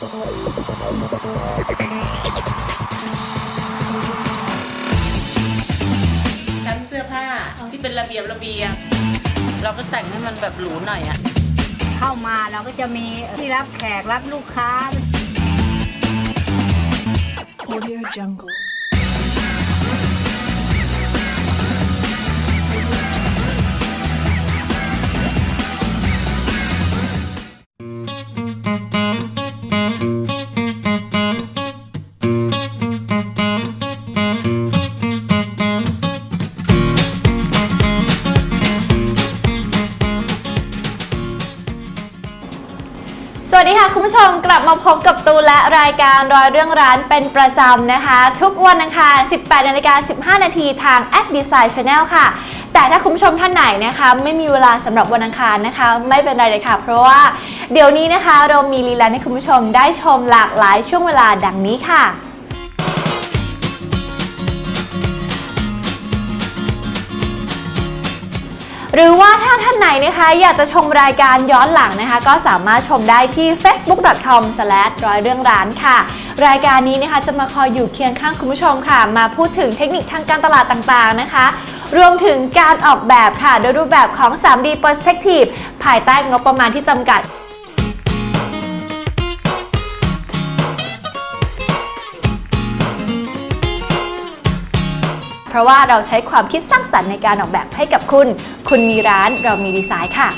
ชั้นเสื้อผ้าที่เป็นระเบียบระเบียบเราก็แต่งให้มันแบบหรูหน่อยอะเข้ามาเราก็จะมีที่รับแขกรับลูกค้า Audio Jungle. วัสดีค่ะคุณผู้ชมกลับมาพบกับตูและรายการรอยเรื่องร้านเป็นประจำนะคะ ทุกวันอังคาร 18นาฬิกา15 นาทีทาง a d Design Channel ค่ะ แต่ถ้าคุณผู้ชมท่านไหนนะคะ ไม่มีเวลาสำหรับวันอังคารนะคะ ไม่เป็นไรเลยค่ะ เพราะว่าเดี๋ยวนี้นะคะเรามีลีลาให้คุณผู้ชมได้ชมหลากหลายช่วงเวลาดังนี้ค่ะ หรือว่าถ้าท่านไหนนะคะอยากจะชมรายการย้อนหลังนะคะ ก็สามารถชมได้ที่ facebook.com ร้อยเรื่องร้านค่ะ รายการนี้นะคะจะมาคอยอยู่เคียงข้างคุณผู้ชมค่ะ มาพูดถึงเทคนิคทางการตลาดต่างๆนะคะ รวมถึงการออกแบบค่ะโดยรูปแบบของ 3D Perspective ภายใต้งบประมาณที่จำกัด เพราะว่าเราใช้ความคิดสร้างสรรค์ในการออกแบบให้กับคุณ คุณมีร้านเรามีดีไซน์ค่ะ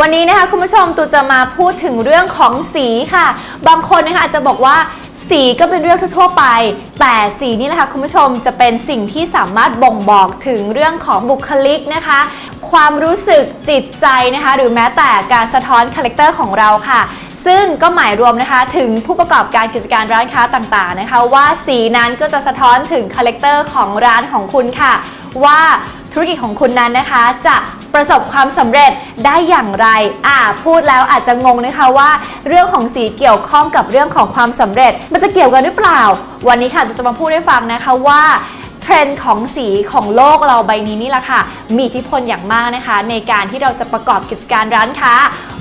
วันนี้นะคะคุณผู้ชมตูจะมาพูดถึงเรื่องของสีค่ะ บางคนนะคะอาจจะบอกว่าสีก็เป็นเรื่องทั่วไป แต่สีนี่แหละค่ะคุณผู้ชมจะเป็นสิ่งที่สามารถบ่งบอกถึงเรื่องของบุคลิกนะคะ ความรู้สึกจิตใจนะคะ หรือแม้แต่การสะท้อนคาแรคเตอร์ของเราค่ะ ซึ่งก็หมายรวมนะคะถึงผู้ประกอบการกิจการร้านค้าต่างๆนะคะ ว่าสีนั้นก็จะสะท้อนถึงคาแรคเตอร์ของร้านของคุณค่ะ ว่าธุรกิจของคุณนั้นนะคะ จะประสบความสำเร็จได้อย่างไร อ่า พูดแล้วอาจจะงงนะคะว่า เรื่องของสีเกี่ยวข้องกับเรื่องของความสำเร็จ มันจะเกี่ยวกันหรือเปล่า วันนี้ค่ะจะมาพูดให้ฟังนะคะว่า ทรนด์ของสีของโลกเราใบนี้นี่แหละค่ะ มีอิทธิพลอย่างมากนะคะ ในการที่เราจะประกอบกิจการร้านค้า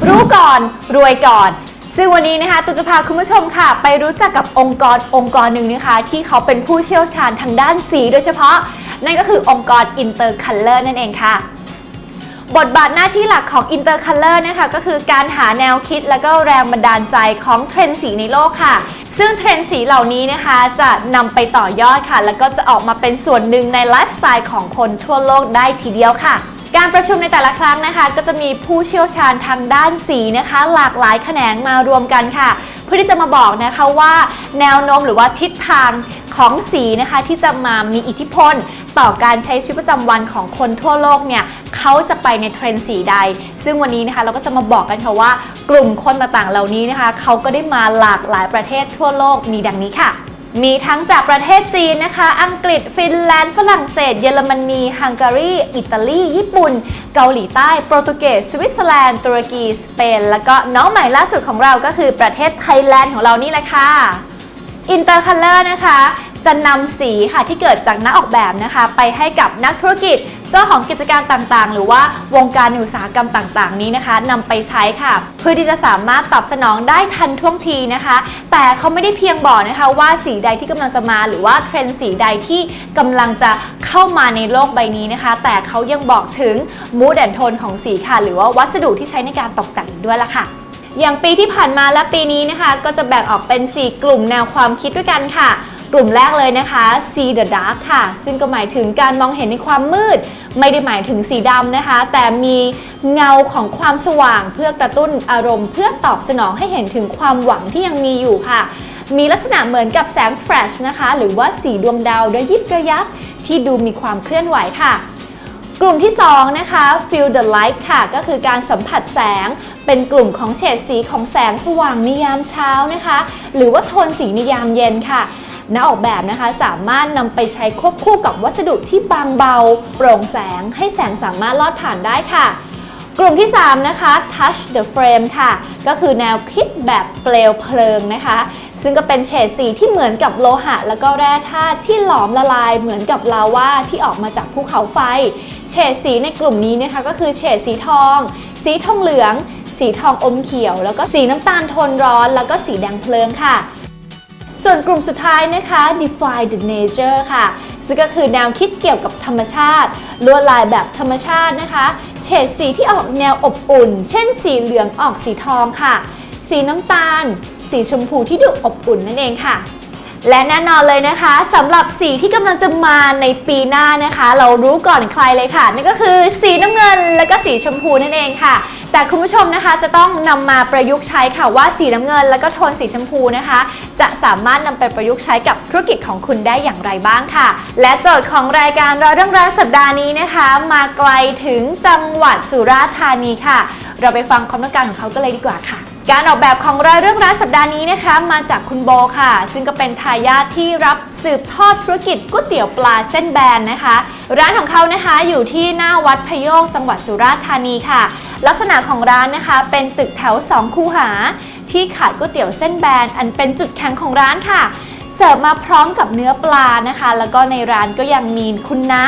รู้ก่อนรวยก่อน ซึ่งวันนี้นะคะตุจะพาคุณผู้ชมค่ะ ไปรู้จักกับองค์กรองค์กรหนึ่งนะคะ ที่เขาเป็นผู้เชี่ยวชาญทางด้านสีโดยเฉพาะ นั่นก็คือองค์กร Intercolor นั่นเองค่ะบทบาทหน้าที่หลักของ Intercolor นะคะก็คือการหาแนวคิดและก็แรงบันดาลใจของเทรนด์สีในโลกค่ะ ซึ่งเทรนด์สีเหล่านี้นะคะจะนำไปต่อยอดค่ะ แล้วก็จะออกมาเป็นส่วนหนึ่งในไลฟ์สไตล์ของคนทั่วโลกได้ทีเดียวค่ะการประชุมในแต่ละครั้งนะคะ ก็จะมีผู้เชี่ยวชาญทางด้านสีนะคะ หลากหลายแขนงมารวมกันค่ะ เพื่อที่จะมาบอกนะคะว่าแนวโน้มหรือว่าทิศทางของสีนะคะที่จะมามีอิทธิพล ต่อการใช้ชีวิตประจำวันของคนทั่วโลกเนี่ย เขาจะไปในเทรนด์สีใด ซึ่งวันนี้นะคะเราก็จะมาบอกกันค่ะว่า กลุ่มคนต่างๆเหล่านี้นะคะเขาก็ได้มาหลากหลายประเทศทั่วโลกมีดังนี้ค่ะมีทั้งจากประเทศจีนนะคะ อังกฤษ ฟินแลนด์ ฝรั่งเศส เยอรมนี ฮังการี อิตาลี ญี่ปุ่น เกาหลีใต้ โปรตุเกส สวิตเซอร์แลนด์ ตุรกี สเปน แล้วก็น้องใหม่ล่าสุดของเราก็คือประเทศไทยแลนด์ของเรานี่แหละค่ะ อินเตอร์คัลเลอร์นะคะ จะนำสีค่ะที่เกิดจากนักออกแบบนะคะ ไปให้กับนักธุรกิจ เจ้าของกิจการต่างๆ หรือว่าวงการอุตสาหกรรมต่างๆ นี้นะคะนำไปใช้ค่ะ เพื่อที่จะสามารถตอบสนองได้ทันท่วงทีนะคะ แต่เขาไม่ได้เพียงบอกนะคะว่าสีใดที่กำลังจะมาหรือว่าเทรนด์สีใดที่กำลังจะเข้ามาในโลกใบนี้นะคะ แต่เขายังบอกถึงมูดแอนโทนของสีค่ะ หรือว่าวัสดุที่ใช้ในการตกแต่งด้วยล่ะค่ะอย่างปีที่ผ่านมาและปีนี้นะคะ ก็จะแบ่งออกเป็น 4 กลุ่มแนวความคิดด้วยกันค่ะ กลุ่มแรกเลยนะคะ See the Dark ค่ะ ซึ่งก็หมายถึงการมองเห็นในความมืด ไม่ได้หมายถึงสีดำนะคะ แต่มีเงาของความสว่างเพื่อกระตุ้นอารมณ์ เพื่อตอบสนองให้เห็นถึงความหวังที่ยังมีอยู่ค่ะ มีลักษณะเหมือนกับแสงแฟลชนะคะ หรือว่าสีดวงดาวระยิบระยับที่ดูมีความเคลื่อนไหวค่ะกลุ่มที่ 2 นะคะ Feel the light ค่ะ ก็คือการสัมผัสแสง เป็นกลุ่มของเฉดสีของแสงสว่างในยามเช้านะคะ หรือว่าโทนสีในยามเย็นค่ะ นักออกแบบนะคะสามารถนำไปใช้ควบคู่กับวัสดุที่บางเบา โปร่งแสงให้แสงสามารถลอดผ่านได้ค่ะกลุ่มที่ 3 นะคะ Touch the Frame ค่ะ ก็คือแนวคิดแบบเปลวเพลิงนะคะ ซึ่งก็เป็นเฉดสีที่เหมือนกับโลหะ แล้วก็แร่ธาตุที่หลอมละลายเหมือนกับลาวาที่ออกมาจากภูเขาไฟ เฉดสีในกลุ่มนี้นะคะก็คือเฉดสีทอง สีทองเหลืองสสีทองอมเขียว แล้วก็สีน้ำตาลโทนร้อน แล้วก็สีแดงเพลิงค่ะ ส่วนกลุ่มสุดท้ายนะคะ Define the nature ค่ะ ซึ่งก็คือแนวคิดเกี่ยวกับธรรมชาติ ลวดลายแบบธรรมชาตินะคะ เฉดสีที่ออกแนวอบอุ่น เช่นสีเหลืองออกสีทองค่ะ สีน้ำตาล สีชมพูที่ดูอบอุ่นนั่นเองค่ะ และแน่นอนเลยนะคะสำหรับสีที่กำลังจะมาในปีหน้านะคะ เรารู้ก่อนใครเลยค่ะนั่นก็คือสีน้ำเงินและก็สีชมพูนั่นเองค่ะ แต่คุณผู้ชมนะคะจะต้องนำมาประยุกต์ใช้ค่ะว่าสีน้ำเงิน และก็โทนสีชมพูนะคะ จะสามารถนำไปประยุกต์ใช้กับธุรกิจของคุณได้อย่างไรบ้างค่ะ และโจทย์ของรายการเราเรื่องราวสัปดาห์นี้นะคะ มาไกลถึงจังหวัดสุราษฎร์ธานีค่ะ เราไปฟังความต้องการของเขากันเลยดีกว่าค่ะ การออกแบบของรายเรื่องร้านสัปดาห์นี้นะคะมาจากคุณโบค่ะ ซึ่งก็เป็นทายาทที่รับสืบทอดธุรกิจก๋วยเตี๋ยวปลาเส้นแบนนะคะ ร้านของเขานะคะอยู่ที่หน้าวัดพโยกจังหวัดสุราษฎร์ธานีค่ะ ลักษณะของร้านนะคะเป็นตึกแถว 2 คูหา ที่ขายก๋วยเตี๋ยวเส้นแบนอันเป็นจุดแข็งของร้านค่ะ เสิร์ฟมาพร้อมกับเนื้อปลานะคะ แล้วก็ในร้านก็ยังมีคุณน้า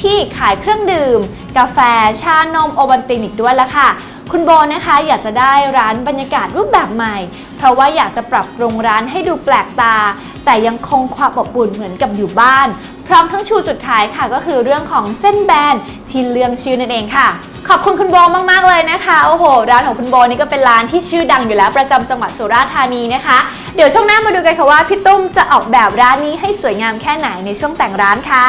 ที่ขายเครื่องดื่ม กาแฟชานมโอวัลตินอีกด้วยละค่ะ คุณโบนะคะอยากจะได้ร้านบรรยากาศรูปแบบใหม่ เพราะว่าอยากจะปรับปรุงร้านให้ดูแปลกตา แต่ยังคงความอบอุ่นเหมือนกับอยู่บ้าน พร้อมทั้งชูจุดขายค่ะก็คือเรื่องของเส้นแบนที่เลื่องชื่อนั่นเองค่ะ ขอบคุณคุณโบมากๆเลยนะคะ โอ้โห ร้านของคุณโบนี่ก็เป็นร้านที่ชื่อดังอยู่แล้วประจำจังหวัดสุราษฎร์ธานีนะคะ เดี๋ยวช่วงหน้ามาดูกันค่ะว่าพี่ตุ้มจะออกแบบร้านนี้ให้สวยงามแค่ไหนในช่วงแต่งร้านค่ะ